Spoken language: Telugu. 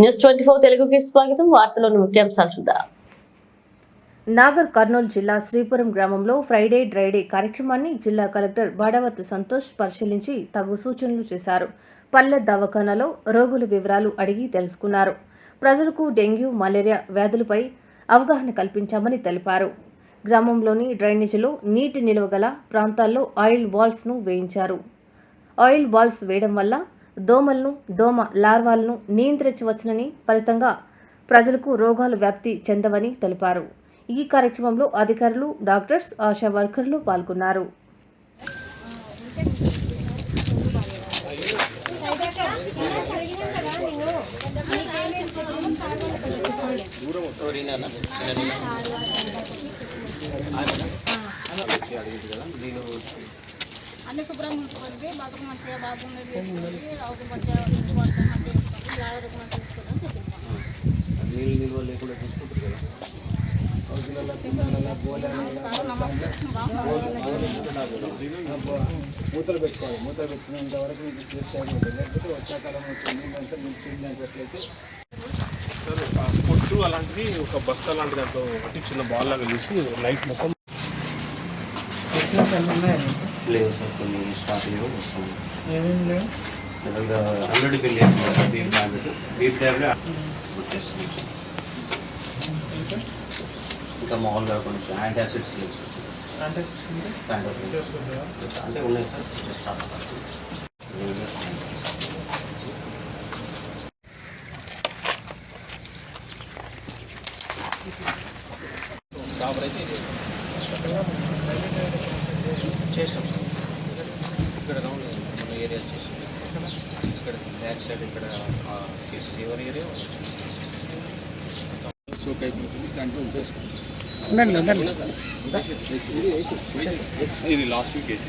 న్యూస్ ట్వంటీ ఫోర్ తెలుగుకి స్వాగతం. వార్తలోని ముఖ్యాంశాలు చూద్దాం. నాగర్ కర్నూలు జిల్లా శ్రీపురం గ్రామంలో ఫ్రైడే డ్రైడే కార్యక్రమాన్ని జిల్లా కలెక్టర్ బాడవత్ సంతోష్ పరిశీలించి తగు సూచనలు చేశారు. పల్లె దవాఖానాలో రోగుల వివరాలు అడిగి తెలుసుకున్నారు. ప్రజలకు డెంగ్యూ మలేరియా వ్యాధులపై అవగాహన కల్పించామని తెలిపారు. గ్రామంలోని డ్రైనేజీలో నీటి నిల్వగల ప్రాంతాల్లో ఆయిల్ వాల్స్ను వేయించారు. ఆయిల్ వాల్స్ వేయడం వల్ల దోమలను దోమ లార్వాలను నియంత్రించవచ్చునని ఫలితంగా ప్రజలకు రోగాలు వ్యాప్తి చెందవని తెలిపారు. ఈ కార్యక్రమంలో అధికారులు డాక్టర్స్ ఆశా వర్కర్లు పాల్గొన్నారు. అన్ని శుభ్రంగా ఉంచుకోండి బతుకు మంచిగా బాగుండే చేసుకోండి అవసరం మంచిగా నీళ్ళు పడతాం మంచిగా చేసుకోండి జాగ్రత్తగా మంచిగా బాగున్నాను మూతలు పెట్టుకోవాలి. మూతలు పెట్టుకునేంత వరకు మీకు సేఫ్ లేకపోతే వర్షాకాలం వచ్చి నీళ్ళంతా నిలిచి దాంట్లోకి సార్ పొట్టు అలాంటిది ఒక బస్తా లాంటి దాంట్లో ఒకటి చిన్న బాల్ లాగా చేసి నైట్ మొత్తం లేవు సార్ కొన్ని స్టార్టింగ్లో వస్తుంది. ఏమేమి లేవు. జనరల్గా hundred bill beep tablet beep tablet ఇంకా మామూలుగా కొంచెం యాంటాసిడ్స్ లేవు సార్. అంటే? ఉన్నాయి సార్ స్టార్ట్ చేస్తాం సార్ ఇక్కడ రౌండ్ మన ఏరియా చేసాం ఇక్కడ బ్యాక్ సైడ్ ఇక్కడ ఎవరి ఏరియా సోక్ అయిపోతుంది దాంట్లో ఉపయోగిస్తాం ఇది లాస్ట్ వీక్ వేసి